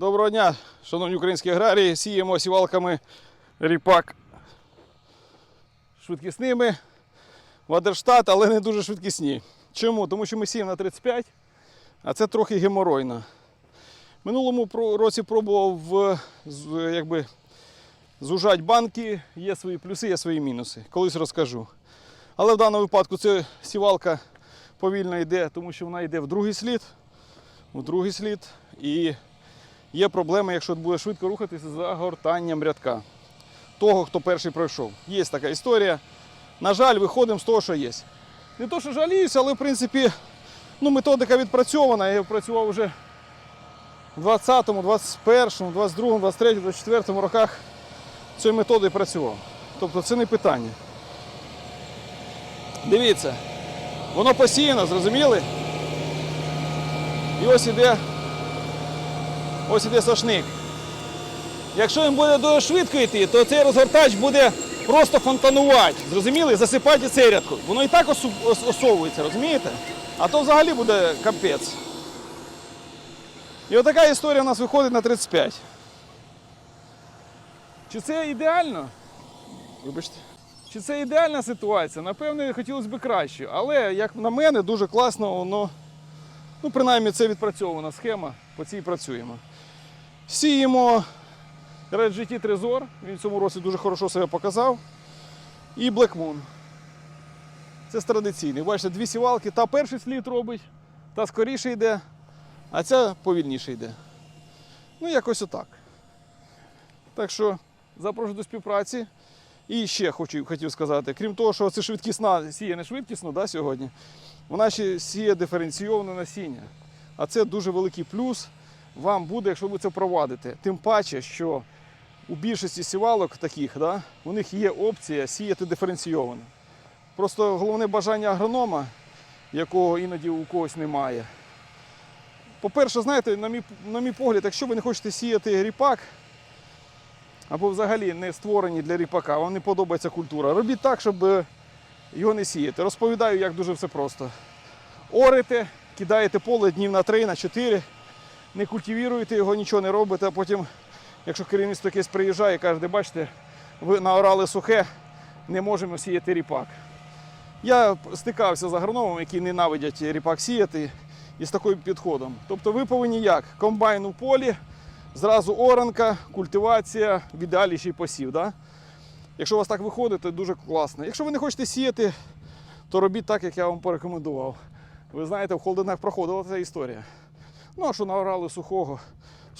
Доброго дня, шановні українські аграрії. Сіємо сівалками ріпак швидкісними. Вадерштат, але не дуже швидкісні. Чому? Тому що ми сіємо на 35, а це трохи геморойно. Минулому році пробував якби, зужати банки, є свої плюси, є свої мінуси. Колись розкажу. Але в даному випадку це сівалка повільно йде, тому що вона йде в другий слід. В другий слід. І є проблема, якщо буде швидко рухатися за гортанням рядка. Того, хто перший пройшов. Є така історія. На жаль, виходимо з того, що є. Не то, що жаліюся, але в принципі ну, методика відпрацьована. Я працював вже в 20-му, 21-му, 22-му, 23-му, 24-му роках цією методою працював. Тобто це не питання. Дивіться, воно посіяно, зрозуміли? І ось іде, ось іде сошник. Якщо він буде дуже швидко йти, то цей розгортач буде просто фонтанувати. Зрозуміли? Засипати цей рядку. Воно і так осовується, розумієте? А то взагалі буде капець. І отака історія у нас виходить на 35. Чи це ідеально? Вибачте. Чи це ідеальна ситуація? Напевне, хотілося б краще. Але, як на мене, дуже класно воно. Ну, принаймні, це відпрацьована схема, по цій працюємо. Сіємо Red GT Trezor, він в цьому році дуже хорошо себе показав. І Black Moon. Це з традиційний. Бачите, дві сівалки, та перший слід робить, та скоріше йде, а ця повільніше йде. Ну, якось отак. Так що запрошую до співпраці. І ще хочу, хотів сказати, крім того, що це швидкісна сіє не швидкісно да, сьогодні, вона ще сіє диференційоване насіння. А це дуже великий плюс вам буде, якщо ви це впровадите. Тим паче, що у більшості сівалок таких, да, у них є опція сіяти диференційовано. Просто головне бажання агронома, якого іноді у когось немає. По-перше, знаєте, на мій, на мій погляд, якщо ви не хочете сіяти ріпак, або взагалі не створені для ріпака, вам не подобається культура, робіть так, щоб е, його не сіяти. Розповідаю, як дуже все просто. Орите, кидаєте поле днів на 3, на 4, не культивіруєте його, нічого не робите, а потім, якщо керівництво якесь приїжджає і каже, бачите, ви наорали сухе, не можемо сіяти ріпак. Я стикався з агрономами, які ненавидять ріпак сіяти і з таким підходом. Тобто ви повинні як? Комбайн у полі, зразу оранка, культивація, в ідеалі ще й посів. Да? Якщо у вас так виходить, то дуже класно. Якщо ви не хочете сіяти, то робіть так, як я вам порекомендував. Ви знаєте, в холдинах проходила ця історія. Ну а що набрали сухого,